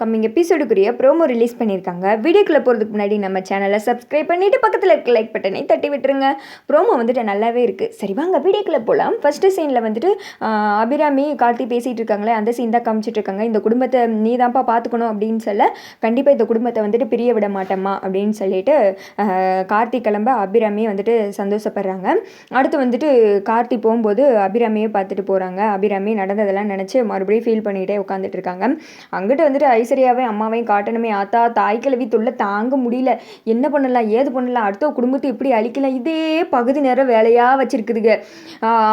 Coming எபிசோடுக்குரிய promo release பண்ணியிருக்காங்க. வீடியோக்குள்ளே போகிறதுக்கு முன்னாடி நம்ம சேனலை சப்ஸ்கிரைப் பண்ணிவிட்டு பக்கத்தில் இருக்க லைக் பட்டனை தட்டி விட்டுருங்க. ப்ரோமோ வந்துட்டு நல்லாவே இருக்குது சரி வாங்க வீடியோக்குள்ளே போகலாம் ஃபஸ்ட்டு சீனில் வந்துட்டு அபிராமி கார்த்தி பேசிகிட்டு இருக்காங்களே அந்த சீன் தான் காமிச்சிட்டு இருக்காங்க. இந்த குடும்பத்தை நீ தான்ப்பா பார்த்துக்கணும் அப்படின்னு சொல்ல கண்டிப்பாக இந்த குடும்பத்தை வந்துட்டு பிரிய விட மாட்டேம்மா அப்படின்னு சொல்லிட்டு கார்த்தி கிளம்ப அபிராமி வந்துட்டு சந்தோஷப்படுறாங்க. அடுத்து வந்துட்டு கார்த்தி போகும்போது அபிராமியை பார்த்துட்டு போகிறாங்க அபிராமி நடந்ததெல்லாம் நினச்சி மறுபடியும் ஃபீல் பண்ணிகிட்டே உட்காந்துட்டு இருக்காங்க. அங்கிட்டு வந்துட்டு ஐஸ்வர்யாவையும் அம்மாவையும் காட்டணுமே. ஆத்தா தாய் கிழவி தொல்லை தாங்க முடியல. என்ன பண்ணலாம்? ஏது பண்ணலாம்? அடுத்த குடும்பத்தை இப்படி அழிக்கலாம்? இதே பகுதி நேரம் வேலையாக வச்சுருக்குதுங்க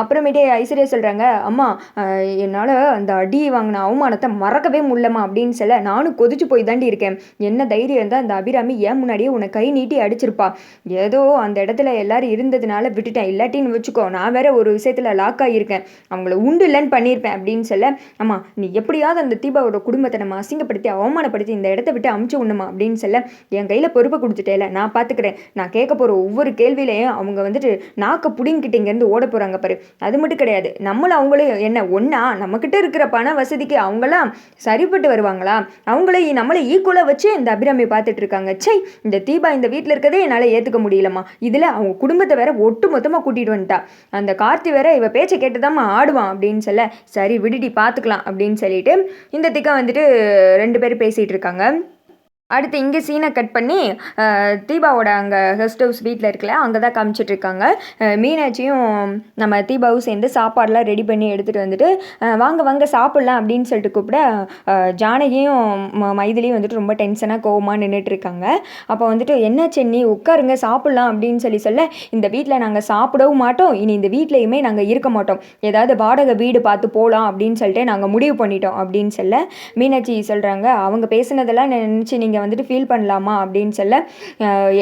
அப்புறமேட்டே ஐஸ்வர்யா சொல்கிறாங்க அம்மா என்னால் அந்த அடி வாங்கின அவமானத்தை மறக்கவே முடியலம்மா அப்படின்னு சொல்ல நானும் கொதிச்சு போய் தாண்டி இருக்கேன். என்ன தைரியம் இருந்தால் அந்த அபிராமி ஏன் முன்னாடியே உன்னை கை நீட்டி அடிச்சிருப்பா. ஏதோ அந்த இடத்துல எல்லாரும் இருந்ததுனால விட்டுட்டேன். இல்லாட்டின்னு வச்சுக்கோ நான் வேற ஒரு விஷயத்தில் லாக் ஆகியிருக்கேன் அவங்கள உண்டு இல்லைன்னு பண்ணியிருப்பேன் அப்படின்னு சொல்ல அம்மா நீ எப்படியாவது அந்த தீபாவோட குடும்பத்தை நம்ம அசிங்கப்படுத்தி அவமானப்படுத்தி இந்த இடத்த விட்டு அமுச்சு விடணுமா அப்படின்னு சொல்ல என் கையில் பொறுப்பை கொடுத்துட்டேல நான் பார்த்துக்கிறேன் நான் கேட்க போகிற ஒவ்வொரு கேள்வியிலையும் அவங்க வந்துட்டு நாக்கை புடிங்கிட்டு இங்கேருந்து ஓட போகிறாங்க பாரு. அது மட்டும் கிடையாது. நம்மளும் அவங்களும் என்ன ஒன்றா நம்மக்கிட்ட இருக்கிற பண வசதிக்கு அவங்களாம் சரிப்பட்டு வருவாங்களா? அவங்கள நம்மளை ஈக்குவலாக வச்சு இந்த அபிராமி பார்த்துட்டு இருக்காங்க. சை இந்த தீபா இந்த வீட்டில் இருக்கதே என்னால் ஏற்றுக்க முடியலம்மா. இதில் அவங்க குடும்பத்தை வேற ஒட்டு மொத்தமாக கூட்டிகிட்டு வந்துட்டா. அந்த கார்த்தி வேற இவ பேச்சை கேட்டுதாம்மா ஆடுவான் அப்படின்னு சொல்ல சரி விடுடி பார்த்துக்கலாம் அப்படின்னு சொல்லிட்டு இந்த திக்கா வந்துட்டு ரெண்டு பேரும் பேசிகிட்டு இருக்காங்க. அடுத்து இங்கே சீனை கட் பண்ணி தீபாவோட அங்கே கெஸ்ட் ஹவுஸ் வீட்டில் இருக்கல அங்கே தான் காமிச்சிட்ருக்காங்க மீனாட்சியும் நம்ம தீபாவும் சேர்ந்து சாப்பாடெலாம் ரெடி பண்ணி எடுத்துகிட்டு வந்துட்டு வாங்க வாங்க சாப்பிட்லாம் அப்படின்னு சொல்லிட்டு கூப்பிட ஜானகியும் ம- மைதிலியும் வந்துட்டு ரொம்ப டென்ஷனாக கோவமாக நின்றுட்டு இருக்காங்க. அப்போ வந்துட்டு என்ன சென்னி உட்காருங்க சாப்பிட்லாம் அப்படின்னு சொல்லி சொல்ல இந்த வீட்டில் நாங்கள் சாப்பிடவும் மாட்டோம். இனி இந்த வீட்லேயுமே நாங்கள் இருக்க மாட்டோம். ஏதாவது வாடகை வீடு பார்த்து போகலாம் அப்படின்னு சொல்லிட்டு நாங்கள் முடிவு பண்ணிட்டோம் அப்படின்னு சொல்ல மீனாட்சி சொல்கிறாங்க அவங்க பேசுனதெல்லாம் நினச்சி நீங்கள் வந்துட்டு ஃபீல் பண்ணலாமா அப்படின்னு சொல்ல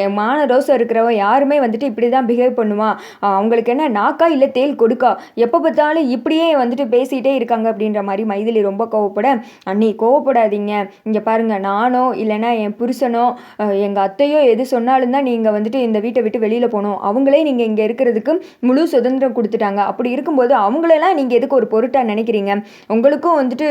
என் மான ரோசம் இருக்கிறவ யாருமே வந்துட்டு இப்படி தான் பிஹேவ் பண்ணுவா அவங்களுக்கு என்ன நாக்கா இல்லை தேல் கொடுக்கா? எப்போ பார்த்தாலும் இப்படியே வந்துட்டு பேசிகிட்டே இருக்காங்க அப்படின்ற மாதிரி மைதிலி ரொம்ப கோவப்பட அண்ணி கோவப்படாதீங்க. இங்கே பாருங்கள் நானோ இல்லைன்னா என் புருஷனோ எங்கள் அத்தையோ எது சொன்னாலும் தான் நீங்கள் வந்துட்டு இந்த வீட்டை விட்டு வெளியில் போகணும். அவங்களே நீங்கள் இங்கே இருக்கிறதுக்கு முழு சுதந்திரம் கொடுத்துட்டாங்க. அப்படி இருக்கும்போது அவங்களெல்லாம் நீங்கள் எதுக்கு ஒரு பொருட்டாக நினைக்கிறீங்க? உங்களுக்கும் வந்துட்டு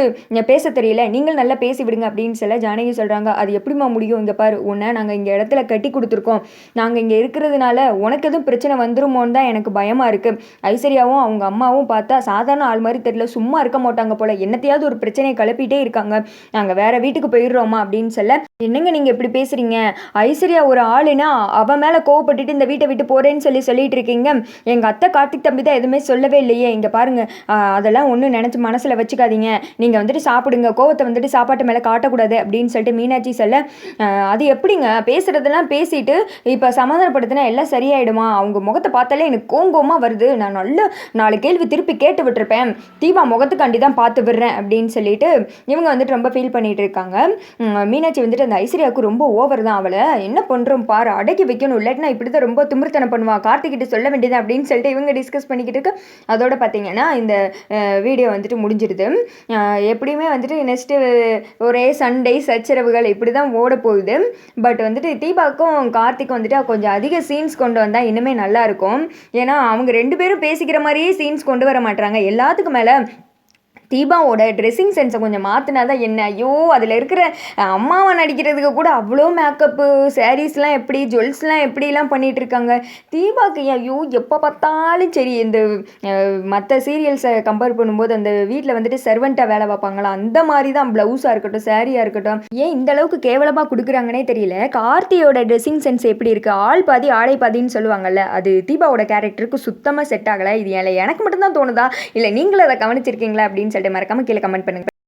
பேச தெரியல. நீங்கள் நல்லா பேசி விடுங்க. அப்படின்னு சொல்ல ஜானகி சொல்கிறாங்க அது எப்படி எப்படிம்மா முடியும். இங்கே பாரு உன்னை நாங்கள் இங்கே இடத்துல கட்டி கொடுத்துருக்கோம். நாங்கள் இங்கே இருக்கிறதுனால உனக்கு எதுவும் பிரச்சனை வந்துருமோன்னு தான் எனக்கு பயமாக இருக்குது ஐஸ்வர்யாவும் அவங்க அம்மாவும் பார்த்தா சாதாரண ஆள் மாதிரி தெரியல. சும்மா இருக்க மாட்டாங்க போல். என்னத்தையாவது ஒரு பிரச்சனையை கிளப்பிட்டே இருக்காங்க. நாங்கள் வேற வீட்டுக்கு போயிடுறோமா அப்படின்னு சொல்ல என்னங்க நீங்கள் இப்படி பேசுகிறீங்க ஐஸ்வர்யா ஒரு ஆளுனா அவன் மேலே கோவப்பட்டுட்டு இந்த வீட்டை விட்டு போகிறேன்னு சொல்லி சொல்லிட்டு இருக்கீங்க. எங்கள் அத்தை கார்த்திக் தம்பி தான் எதுவுமே சொல்லவே இல்லையே. இங்கே பாருங்கள் அதெல்லாம் ஒன்றும் நினச்சி மனசில் வச்சுக்காதீங்க. நீங்கள் வந்துட்டு சாப்பிடுங்க. கோவத்தை வந்துட்டு சாப்பாட்டு மேலே காட்டக்கூடாது அப்படின்னு சொல்லிட்டு மீனாட்சி சொல்ல அது எப்படிங்க? பேசுகிறதெல்லாம் பேசிட்டு இப்போ சமாதானப்படுத்தினா எல்லாம் சரியாயிடுமா? அவங்க முகத்தை பார்த்தாலே எனக்கு கோங்கோமாக வருது. நான் நல்ல நாலு கேள்வி திருப்பி கேட்டு விட்டுருப்பேன். தீபா முகத்துக்காண்டி தான் பார்த்து விடுறேன் அப்படின்னு சொல்லிட்டு இவங்க வந்துட்டு ரொம்ப ஃபீல் பண்ணிகிட்டு இருக்காங்க. மீனாட்சி வந்துட்டு அந்த ஐஸ்வர்யாவுக்கு ரொம்ப ஓவர் தான் அவளை. என்ன பண்ணுறோம் பாரு அடக்கி வைக்கணும். இல்லாட்டினா இப்படி தான் ரொம்ப திமிர்த்தனம் பண்ணுவா. கார்த்திகிட்ட சொல்ல வேண்டியது அப்படின்னு சொல்லிட்டு இவங்க டிஸ்கஸ் பண்ணிக்கிட்டு இருக்கு. அதோட பார்த்தீங்கன்னா இந்த வீடியோ வந்துட்டு முடிஞ்சிருது. எப்படியுமே வந்துட்டு நெக்ஸ்ட்டு ஒரே சண்டை சச்சரவுகள் இப்படி தான் ஓட போகுது. பட் வந்துட்டு தீபாக்கும் கார்த்திக்கும் வந்துட்டு கொஞ்சம் அதிக சீன்ஸ் கொண்டு வந்தால் இன்னுமே நல்லாயிருக்கும் ஏன்னா அவங்க ரெண்டு பேரும் பேசிக்கிற மாதிரியே சீன்ஸ் கொண்டு வர மாட்டாங்க எல்லாத்துக்கும் மேலே தீபாவோட ட்ரெஸ்ஸிங் சென்ஸை கொஞ்சம் மாற்றினா தான் என்ன? ஐயோ அதில் இருக்கிற அம்மாவை நடிக்கிறதுக்கு கூட அவ்வளோ மேக்கப்பு சாரீஸ்லாம் எப்படி ஜுவல்ஸ்லாம் எப்படிலாம் பண்ணிகிட்ருக்காங்க தீபாவுக்கு ஐயோ எப்போ பார்த்தாலும் சரி இந்த மற்ற சீரியல்ஸை கம்பேர் பண்ணும்போது அந்த வீட்டில் வந்துட்டு சர்வெண்ட்டாக வேலை பார்ப்பாங்களா? அந்த மாதிரி தான் ப்ளவுஸாக இருக்கட்டும் சாரியாக இருக்கட்டும். ஏன் இந்த அளவுக்கு கேவலமாக கொடுக்குறாங்கன்னே தெரியல. கார்த்தியோட ட்ரெஸ்ஸிங் சென்ஸ் எப்படி இருக்குது ஆள் பாதி ஆடை பாதின்னு சொல்லுவாங்கல்ல அது தீபாவோட கேரக்டருக்கு சுத்தமாக செட் ஆகலை. இது ஏன் எனக்கு மட்டும்தான் தோணுதா? இல்லை நீங்களும் அதை கவனிச்சிருக்கீங்களா? அப்படின்னு சொல்லிட்டு மறக்காம கீழே கமெண்ட் பண்ணுங்க.